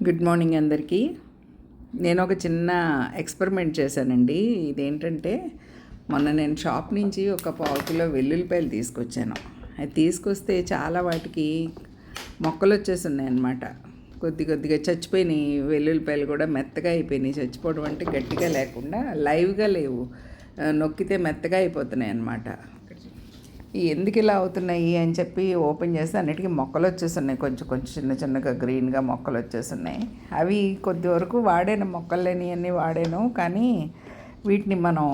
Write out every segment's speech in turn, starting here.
Good morning అందరికీ. నేను ఒక చిన్న ఎక్స్పెరిమెంట్ చేశానండి. ఇదేంటంటే మొన్న నేను షాప్ నుంచి ఒక పావు కిలో వెల్లుల్లిపాయలు తీసుకొచ్చాను. అది తీసుకొస్తే చాలా వాటికి మొక్కలు వచ్చేసి ఉన్నాయన్నమాట కొద్ది కొద్దిగా చచ్చిపోయినాయి. వెల్లుల్లిపాయలు కూడా మెత్తగా అయిపోయినాయి. చచ్చిపోవడం అంటే గట్టిగా లేకుండా లైవ్గా లేవు. నొక్కితే మెత్తగా అయిపోతున్నాయి అన్నమాట. ఎందుకు ఇలా అవుతున్నాయి అని చెప్పి ఓపెన్ చేస్తే అన్నిటికీ మొక్కలు వచ్చేస్తున్నాయి. కొంచెం కొంచెం చిన్న చిన్నగా గ్రీన్గా మొక్కలు వచ్చేస్తున్నాయి. అవి కొద్ది వరకు వాడాను మొక్కలు లేనివన్నీ వాడాను. కానీ వీటిని మనం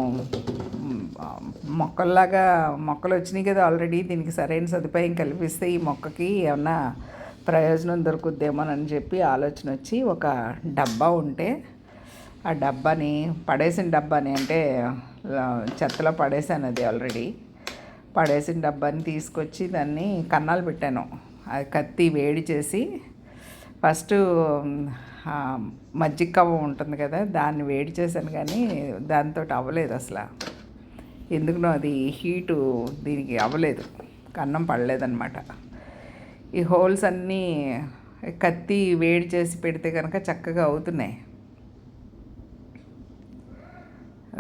మొక్కల్లాగా మొక్కలు వచ్చినాయి కదా ఆల్రెడీ. దీనికి సరైన సదుపాయం కల్పిస్తే ఈ మొక్కకి ఏమన్నా ప్రయోజనం దొరుకుద్దేమోనని చెప్పి ఆలోచన వచ్చి ఒక డబ్బా ఉంటే ఆ డబ్బాని పడేసిన డబ్బాని అంటే చెత్తలో పడేసాను అది ఆల్రెడీ. పడేసిన డబ్బాని తీసుకొచ్చి దాన్ని కన్నాలు పెట్టాను. అది కత్తి వేడి చేసి ఫస్ట్ మజ్జిగ కవ్వ ఉంటుంది కదా దాన్ని వేడి చేశాను కానీ దాంతో అవ్వలేదు అసలు. ఎందుకునో అది హీటు దీనికి అవ్వలేదు కన్నం పడలేదన్నమాట. ఈ హోల్స్ అన్నీ కత్తి వేడి చేసి పెడితే కనుక చక్కగా అవుతున్నాయి.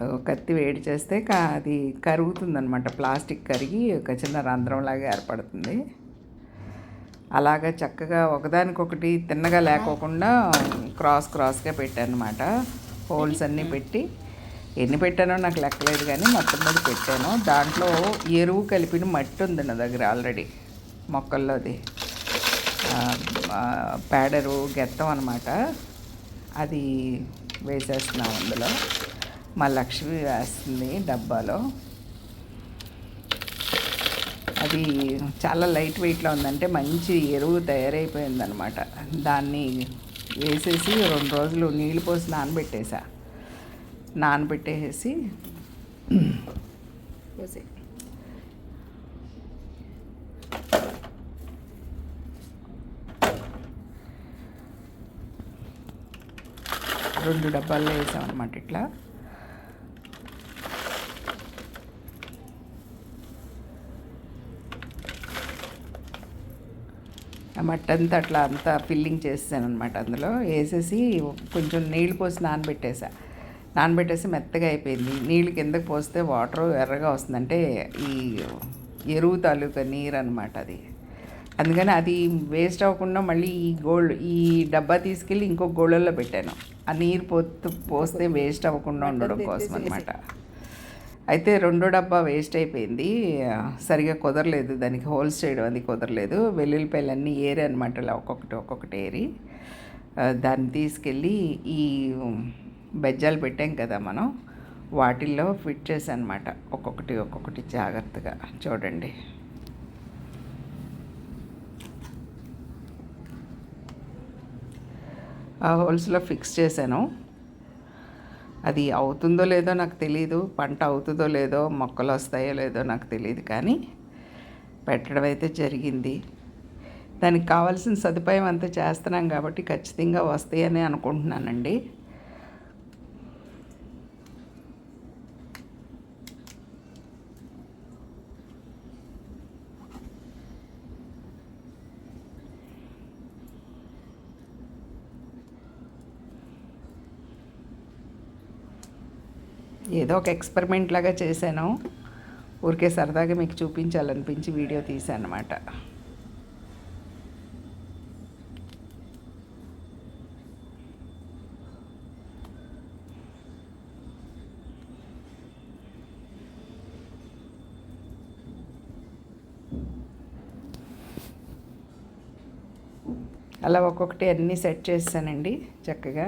కత్తి వేడి చేస్తే కా అది కరుగుతుందనమాట ప్లాస్టిక్ కరిగి ఒక చిన్న రంధ్రంలాగా ఏర్పడుతుంది. అలాగా చక్కగా ఒకదానికొకటి తిన్నగా లేకోకుండా క్రాస్ క్రాస్గా పెట్టాను అనమాట హోల్స్ అన్నీ పెట్టి. ఎన్ని పెట్టానో నాకు లెక్కలేదు కానీ మొత్తం మీద పెట్టాను. దాంట్లో ఎరువు కలిపిన మట్టి ఉంది నా దగ్గర ఆల్రెడీ మొక్కల్లోది. అది ఆ, పేడరు గెత్తం అనమాట అది వేసేస్తున్నాం అందులో. మా లక్ష్మి వేస్తుంది డబ్బాలో. అది చాలా లైట్ వెయిట్లో ఉందంటే మంచి ఎరువు తయారైపోయిందనమాట. దాన్ని వేసేసి రెండు రోజులు నీళ్ళు పోసి నానబెట్టేసా. నానబెట్టేసి పోసే. రెండు డబ్బాల్లో వేసామన్నమాట ఇట్లా ఆ మట్టి అంతా అట్లా అంతా ఫిల్లింగ్ చేసాను అనమాట అందులో. వేసేసి కొంచెం నీళ్ళు పోసి నానబెట్టేసా. నానబెట్టేసి మెత్తగా అయిపోయింది. నీళ్ళు కిందకి పోస్తే వాటర్ ఎర్రగా వస్తుంది అంటే ఈ ఎరువు తాలూకా నీరు అనమాట అది. అందుకని అది వేస్ట్ అవ్వకుండా మళ్ళీ ఈ గోల్డ్ ఈ డబ్బా తీసుకెళ్ళి ఇంకో గోళ్ళల్లో పెట్టాను. ఆ నీరు పోతూ పోస్తే వేస్ట్ అవ్వకుండా ఉండడం కోసం అనమాట అయితే రెండో డబ్బా వేస్ట్ అయిపోయింది. సరిగా కుదరలేదు. దానికి హోల్స్ చేయడం అది కుదరలేదు. వెల్లుల్లిపాయలు అన్నీ ఏరి అనమాట ఇలా ఒక్కొక్కటి ఒక్కొక్కటి ఏరి. దాన్ని తీసుకెళ్ళి ఈ బెజ్జాలు పెట్టాం కదా మనం వాటిల్లో ఫిట్ చేశాను అనమాట ఒక్కొక్కటి ఒక్కొక్కటి జాగ్రత్తగా చూడండి. ఆ హోల్స్లో ఫిక్స్ చేశాను. అది అవుతుందో లేదో నాకు తెలియదు పంట అవుతుందో లేదో మొక్కలు వస్తాయో లేదో నాకు తెలియదు కానీ పెట్టడం అయితే జరిగింది. దానికి కావాల్సిన సదుపాయం అంతా చేస్తున్నాం కాబట్టి ఖచ్చితంగా వస్తాయని అనుకుంటున్నానండి. ఏదో ఒక ఎక్స్పెరిమెంట్ లాగా చేశాను. ఊరికే సరదాగా మీకు చూపించాలనిపించి వీడియో తీశాను అనమాట అలా ఒక్కొక్కటి అన్నీ సెట్ చేస్తానండి చక్కగా.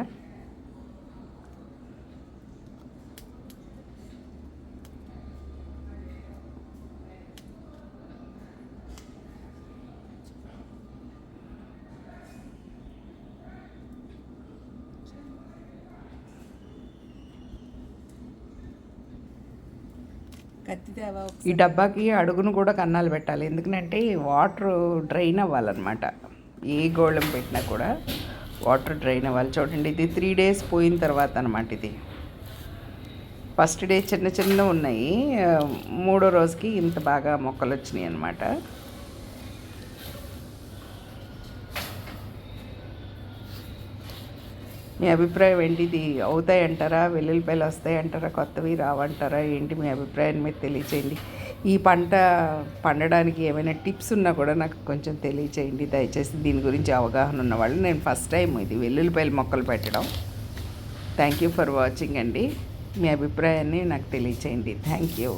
ఈ డబ్బాకి అడుగును కూడా కన్నాలు పెట్టాలి. ఎందుకంటే వాటర్ డ్రైన్ అవ్వాలన్నమాట. ఏ గోళం పెట్టినా కూడా వాటర్ డ్రైన్ అవ్వాలి. చూడండి ఇది త్రీ డేస్ పోయిన తర్వాత అనమాట ఇది. ఫస్ట్ డే చిన్న చిన్న ఉన్నాయి. మూడో రోజుకి ఇంత బాగా మొక్కలు వచ్చినాయి అనమాట మీ అభిప్రాయం ఏంటి ఇది అవుతాయి అంటారా వెల్లుల్లిపాయలు వస్తాయి అంటారా కొత్తవి రావంటారా? ఏంటి మీ అభిప్రాయాన్ని మీరు తెలియచేయండి. ఈ పంట పండడానికి ఏమైనా టిప్స్ ఉన్నా కూడా నాకు కొంచెం తెలియచేయండి. దయచేసి దీని గురించి అవగాహన ఉన్నవాళ్ళు నేను ఫస్ట్ టైం ఇది వెల్లుల్లిపాయలు మొక్కలు పెట్టడం. థ్యాంక్ యూ ఫర్ వాచింగ్ అండి. మీ అభిప్రాయాన్ని నాకు తెలియచేయండి. Thank you.